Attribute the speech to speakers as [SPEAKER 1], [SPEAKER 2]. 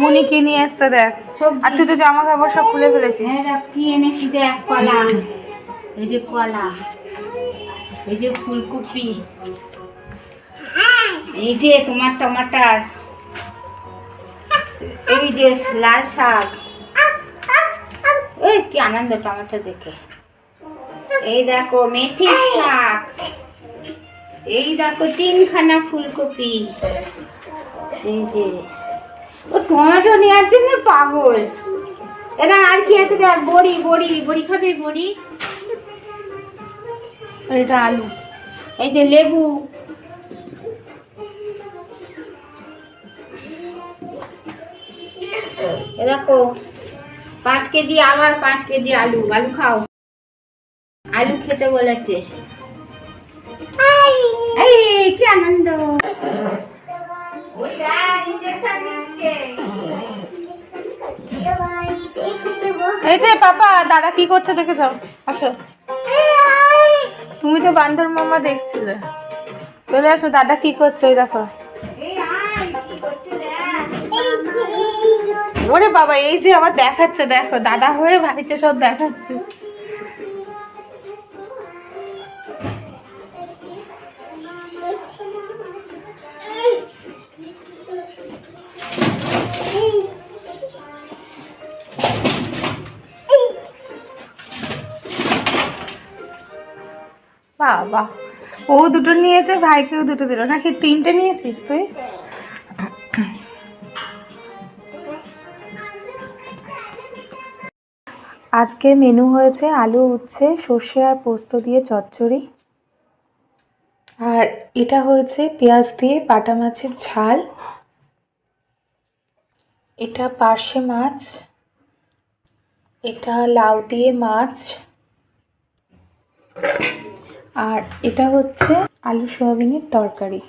[SPEAKER 1] মুনি কি নিয়ে এসছে দেখ। আর তুই তো জামা কাপড় সব খুলে ফেলেছিস।
[SPEAKER 2] হ্যাঁ দেখ কি এনেছি দেখ কলা। এই যে কলা। এই যে ফুলকপি। এই যে তোমার টমাটার। এই যে লাল শাক। ওই কি আনন্দ টমেটো দেখে। এই দেখো মেথি শাক। এই দেখো তিনখানা ফুলকপি। এই যে। ও টমেটো নেওয়ার জন্য পাগল। এটা আর কি আছে দেখ, বড়ি বড়ি বড়ি খাবি, বড়ি। এটা আলু, এই যে লেবু। দেখো, পাঁচ কেজি আবার পাঁচ কেজি আলু আলু খাও। আলু খেতে বলেছে। এই, কি আনন্দ।
[SPEAKER 1] এই যে পাপা, দাদা কি করছে দেখে যাও। আসো। তুমি তো বান্দর মামা দেখছিলে। চলে আসো, দাদা কি করছে ওই দেখো। ওরে বাবা, এই যে আবার দেখাচ্ছে, দেখো, দাদা হয়ে বাড়িতে সব দেখাচ্ছে। বাবা। ও দুটো নিয়েছে, ভাইকেও দুটো দিল। নাকি তিনটে নিয়েছিস তুই? আজকের মেনু হয়েছে আলু উচ্ছে, সর্ষে আর পোস্ত দিয়ে চচ্চড়ি। আর এটা হয়েছে পেঁয়াজ দিয়ে বাটা মাছের ঝাল। এটা পার্শে মাছ, এটা লাউ দিয়ে মাছ। আর এটা হচ্ছে আলু সোয়াবিনের তরকারি।